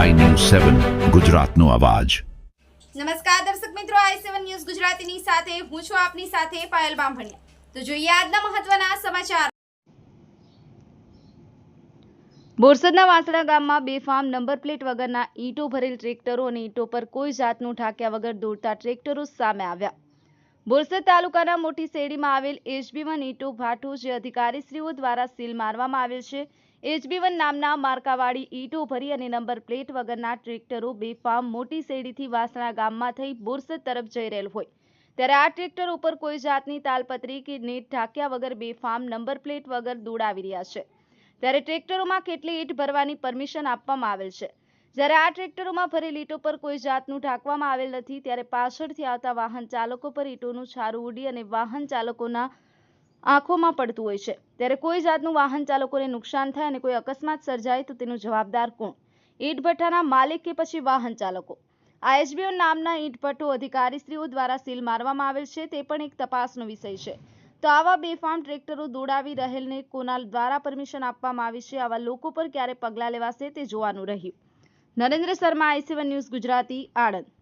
સેવન ગુજરાતનો અવાજ. નમસ્કાર દર્શક મિત્રો આઈ સેવન ન્યૂઝ ગુજરાતીની સાથે હું છું આપની સાથે પાયલ બામભણિયા. તો જોઈએ આજના મહત્વના સમાચાર. બોરસદના વાંસડા ગામમાં બેફામ નંબર પ્લેટ વગરના ઈંટો ભરેલ ટ્રેક્ટરો અને ઈંટો પર કોઈ જાતનું ઢાંક્યા વગર દોડતા ટ્રેક્ટરો સામે આવ્યા. બોરસદ તાલુકાના મોટી શેરડીમાં આવેલ એચબી વન ઈંટો ભાટો જે અધિકારીશ્રીઓ દ્વારા સીલ મારવામાં આવેલ છે એચબી વન નામના માર્કાવાળી ઈંટો ભરી અને નંબર પ્લેટ વગરના ટ્રેક્ટરો બેફામ મોટી શેરડીથી વાસણા ગામમાં થઈ બોરસદ તરફ જઈ રહેલ હોય. ત્યારે આ ટ્રેક્ટર ઉપર કોઈ જાતની તાલપત્રી કે નેટ ઢાંક્યા વગર બેફામ નંબર પ્લેટ વગર દોડાવી રહ્યા છે. ત્યારે ટ્રેક્ટરોમાં કેટલી ઈંટ ભરવાની પરમિશન આપવામાં આવેલ છે? જ્યારે આ ટ્રેક્ટરોમાં ભરેલ ઈંટો પર કોઈ જાતનું ઢાંકવામાં આવેલ નથી, ત્યારે પાછળથી આવતા વાહન ચાલકો પર ઈંટોનું છારું ઉડી અને વાહન ચાલકોના આંખોમાં પડતું હોય છે. ત્યારે કોઈ જાતનું વાહન ચાલકોને નુકસાન થાય અને કોઈ અકસ્માત સર્જાય તો તેનું જવાબદાર કોણ? ઈંટ ભઠ્ઠાના માલિક કે પછી વાહન ચાલકો? આ નામના ઈંટ ભઠ્ઠો અધિકારીશ્રીઓ દ્વારા સીલ મારવામાં આવેલ છે તે પણ એક તપાસનો વિષય છે. તો આવા બેફામ ટ્રેક્ટરો દોડાવી રહેલને કોના દ્વારા પરમિશન આપવામાં આવી છે, આવા લોકો પર ક્યારે પગલાં લેવાશે તે જોવાનું રહ્યું. Narendra Sharma I C one news Gujarati, Anand.